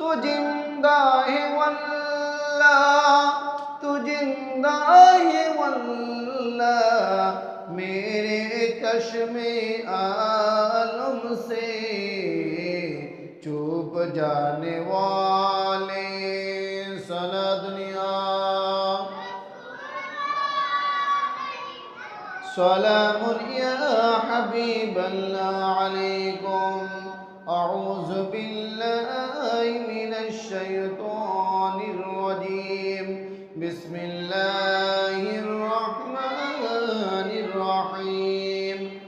तू जिंदा है वल्लाह तू जिंदा है वल्लाह मेरे चश्मे आलम से चुप जाने वाले सना दुनिया सलाम हबीब अल्लाह अलैकुम अऊज़ बिल्लाह الشيطان الرجيم. بسم الله الرحمن الرحيم.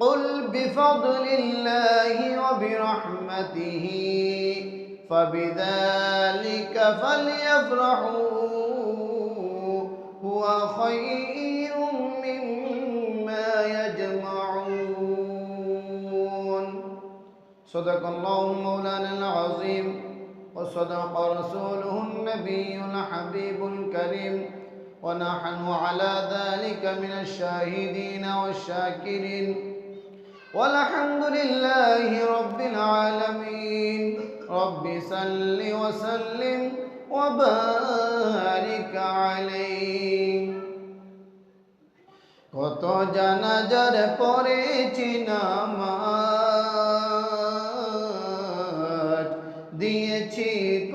قل بفضل الله وبرحمته. فبذلك فليفرحوا. هو خير مما يجمعون. صدق الله مولانا العظيم. وصدق رسوله النبي الحبيب الكريم ونحن على ذلك من الشاهدين والشاكرين والحمد لله رب العالمين رب صل وسلم وبارك عليه কত জানাজার পড়েছি নামাজ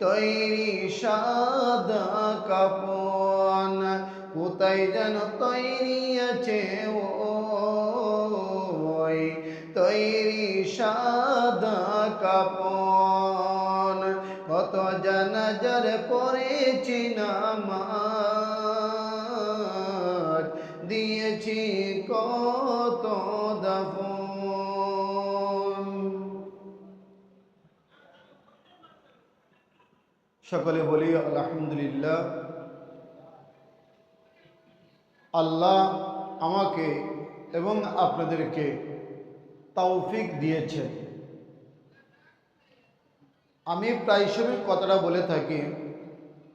তৈরি সাদা কাপন। কোথায় যেন তৈরি আছে ও তৈরি সাদা কাপন। কত জানাজার পড়েছি নামাজ, দিয়েছি কত দাফন। সকলে বলি, আলহামদুলিল্লাহ, আল্লাহ আমাকে এবং আপনাদেরকে তৌফিক দিয়েছেন। আমি প্রায় সময় কথাটা বলে থাকি,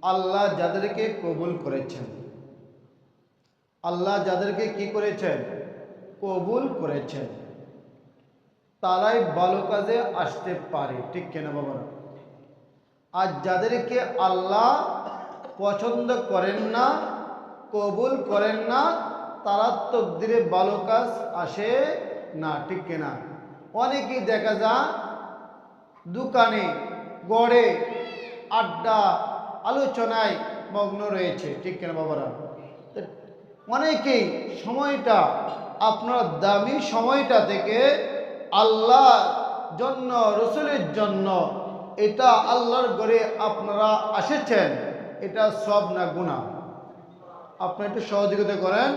আল্লাহ যাদেরকে কবুল করেছেন। আল্লাহ যাদেরকে কি করেছেন? কবুল করেছেন। তারাই ভালো কাজে আসতে পারে। ঠিক কেন বাবা আর যাদেরকে আল্লাহ পছন্দ করেন না, কবুল করেন না, তারা তকদিরে ভালো কাজ আসে না, ঠিক কিনা? অনেকেই দেখা যায় দোকানে, গড়ে আড্ডা, আলোচনায় মগ্ন রয়েছে, ঠিক কিনা বাবারা? অনেকেই সময়টা, আপনার দামি সময়টা থেকে আল্লাহ জন্য, রসুলের জন্য এটা আল্লাহর ঘরে আপনারা এসেছেন এটা সব না গুণা আপনি একটু সহযোগিতা করেন,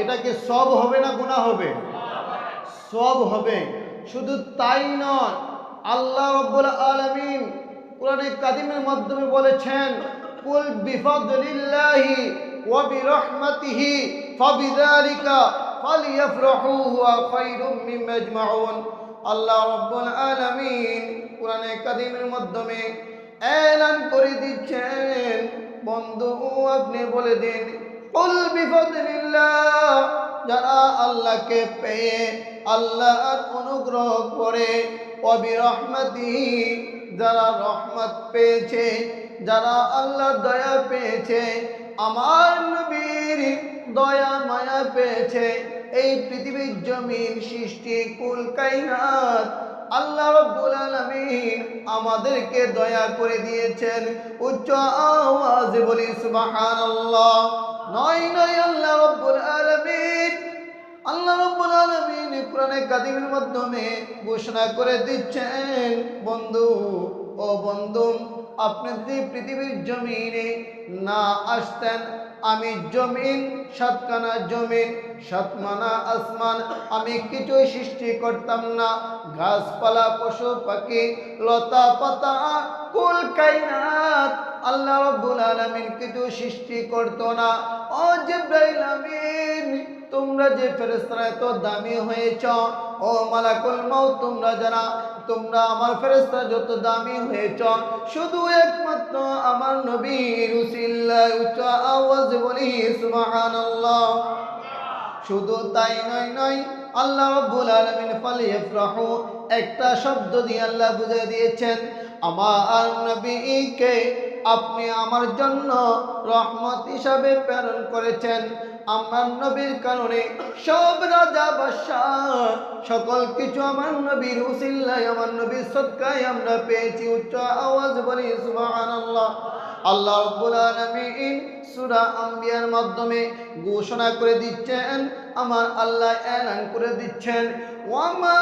এটা কি সব হবে না গুণা হবে? সব হবে। শুধু তাই নয়, আল্লাহ রব্বুল আলামিন কোরআনে কাদিমের মাধ্যমে বলেছেন, কুল বিফাদলিল্লাহি ওয়া বিরহমাতিহি ফাবিযালিকা ফালিয়াফরাহু হুয়া খায়রুম মিম্মা ইয়াজমাউন আল্লাহ রব্বুল আলামিন কোরআনে কাদিমের মাধ্যমে এলান করে দিচ্ছেন। বন্ধু আপনি বলে দিন, কুল যারা আল্লাহকে পেয়ে আল্লাহর অনুগ্রহ করে অবিরহমতি যারা রহমত পেয়েছে, যারা আল্লাহর দয়া পেয়েছে, আমার নবীর দয়া, মায়া পেয়েছে। এই পৃথিবীর জমিন সৃষ্টি কুল কাইনাত আল্লাহ রব্বুল আলামিন আমাদেরকে দয়া করে দিয়েছেন। উচ্চ আওয়াজে বলি, সুবহানাল্লাহ। নয় নয় আল্লাহ রব্বুল আলামিন। আল্লাহ রব্বুল আলামিন কোরআনে কাদিমের মাধ্যমে ঘোষণা করে দিচ্ছেন, বন্ধু, ও বন্ধু, আপনি যদি পৃথিবীর জমিনে না আসতেন আমি জমিন সাতখানা জমিন, সাতমানা আসমান, আমি কিছুই সৃষ্টি করতাম না। গাছপালা, পশু, পাখি, লতা, পাতা, কুল, কাইনাত, আল্লাহ রাব্বুল আলামিন কিছু সৃষ্টি করতো না। ও জিব্রাইল আমিন। তোমরা যে ফেরেশতারা এত দামি হয়েছ, ও মালাকুল মাউত, তোমরা যারা, তোমরা আমার ফেরেশতা যত দামি হয়েছ, শুধু একমাত্র আমার নবীর উচ্চ আওয়াজ বলি, সুবহানাল্লাহ। শুধু তাই নয় নয়, আল্লাহ রাব্বুল আলামিন ফালিয়াফরাহু একটা শব্দ দিয়ে আল্লাহ বুঝিয়ে দিয়েছেন, আমার নবীকে আপনি আমার জন্য রহমত হিসাবে প্রেরণ করেছেন। আমার নবীর কারণে সব রাজা বাদশাহ, সকল কিছু আমার নবীর উসিল্লায় আমার নবীর সৎকায় আমরা পেয়েছি। উচ্চ আওয়াজ বলি, সুবহানাল্লাহ। আল্লাহ রাব্বুল আলামিন সূরা আম্বিয়ার মাধ্যমে ঘোষণা করে দিচ্ছেন, আমার আল্লাহ এলান করে দিচ্ছেন, ওয়ামা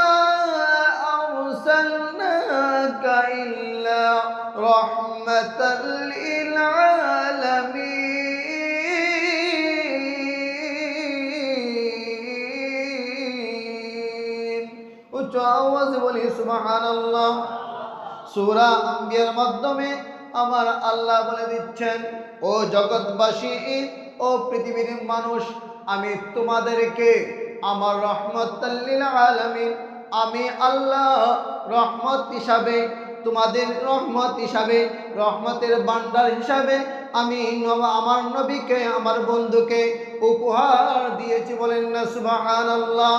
আরসালনাকা ইল্লা রাহমাতাল লিল আলামিন সুবহানাল্লাহ। সূরা আম্বিয়ার মাধ্যমে আমার আল্লাহ বলে দিচ্ছেন, ও জগৎবাসী ও পৃথিবীর মানুষ, আমি তোমাদেরকে আমার রহমত আলমিন, আমি আল্লাহ রহমত হিসাবে তোমাদের রহমত হিসাবে, রহমতের বান্ডার হিসাবে আমি আমার নবীকে, আমার বন্ধুকে উপহার দিয়েছি বলেন না, সুবহানাল্লাহ।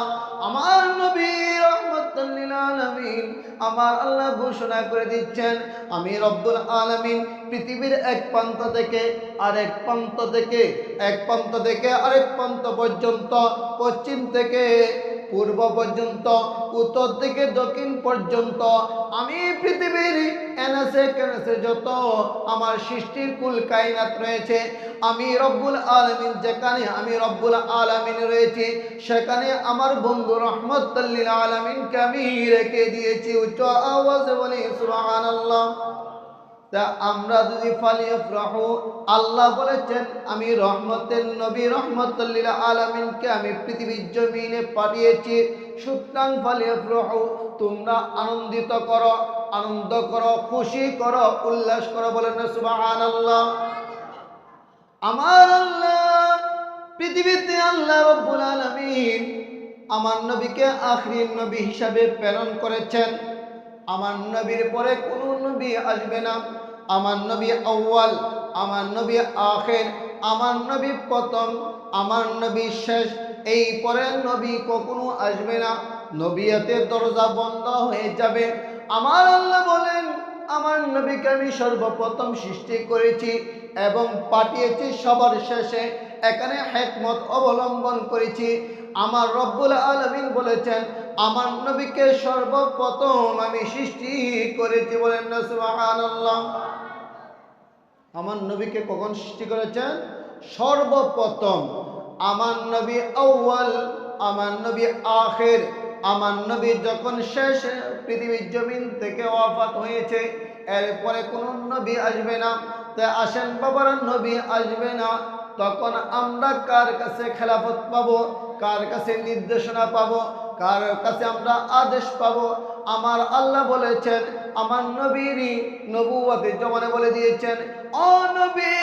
আমার নবী রহমতুল্লিল আলামিন আমার আল্লাহ ঘোষণা করে দিচ্ছেন, আমি রব্বুল আলামিন পৃথিবীর এক প্রান্ত থেকে আরেক প্রান্ত থেকে, এক প্রান্ত থেকে আরেক প্রান্ত পর্যন্ত, পশ্চিম থেকে পূর্ব পর্যন্ত, উত্তর থেকে দক্ষিণ পর্যন্ত, আমি পৃথিবীর এনএসে কেনেসে যত আমার সৃষ্টির কুল কায়নাত রয়েছে, আমি রব্বুল আলমিন যেখানে আমি রব্বুল আলমিন রয়েছি, সেখানে আমার বন্ধু রহমতুল্লিল আলমিনকে আমি রেখে দিয়েছি, উচ্চ আওয়াজে বলি, সুবহানাল্লাহ। তা আমরা যদি ফালিয়াফরাহু আল্লাহ বলেছেন, আমি রহমতের নবী, রহমতুল্লিল আলামিনকে আমি পৃথিবীর জমিনে পাঠিয়েছি। সুতরাং ফালিয়াফরাহু তোমরা আনন্দিত করো, আনন্দ করো, খুশি করো, উল্লাস করো, বলেন না, সুবহানাল্লাহ। আমার আল্লাহ, পৃথিবীতে আল্লাহ রব্বুল আলামিন আমার নবীকে আখরি নবী হিসাবে প্রেরণ করেছেন। আমার নবীর পরে কোন নবী আসবে না। আমার নবী আউ্য়াল, আমার নবী আখের, আমার নবী প্রথম, আমার নবী শেষ। এই পরের নবী কখনো আসবে না। নবিয়াতের দরজা বন্ধ হয়ে যাবে। আমার আল্লাহ বলেন, আমার নবীকে আমি সর্বপ্রথম সৃষ্টি করেছি এবং পাঠিয়েছি সবার শেষে। এখানে হেকমত অবলম্বন করেছি। আমার রব্বুল আলমিন বলেছেন, আমার নবীকে সর্বপ্রথম আমি সৃষ্টি করেছি বলেন না, সুবহানাল্লাহ। আমার নবীকে কখন সৃষ্টি করেছেন? সর্বপ্রথম, আমার নবী আউ্য়াল, আমার নবী আখের, আমার নবী যখন শেষ পৃথিবীর জমিন থেকে ওয়াফাত হয়েছে, এরপরে কোন নবী আসবে না। তাই আসেন বাবার নবী আসবে না। তখন আমরা কার কাছে খেলাফত পাবো? কার কাছে নির্দেশনা পাবো? কার কাছে আমরা আদেশ পাব? আমার আল্লাহ বলেছেন, আমার নবীরই নবুয়াতে জমানে বলে দিয়েছেন, ও নবী,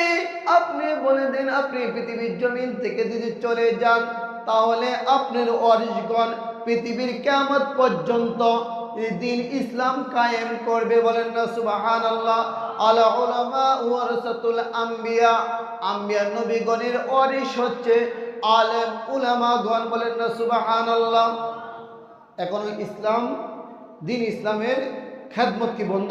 আপনি বলে দিন, আপনি পৃথিবীর জমিন থেকে যদি চলে যান, তাহলে আপনার ওয়ারিশগণ পৃথিবীর কেমত পর্যন্ত দিন ইসলাম কায়েম করবে। বলেন না সুবাহান আল্লাহ আলা উলামা ওয়ারাসাতুল আম্বিয়া। আম্বিয়া নবীগণের অরিশ হচ্ছে আলেম উলামাগণ। বলেন না সুবাহান আল্লাহ এখন ইসলাম দিন ইসলামের খেদমত কি বন্ধ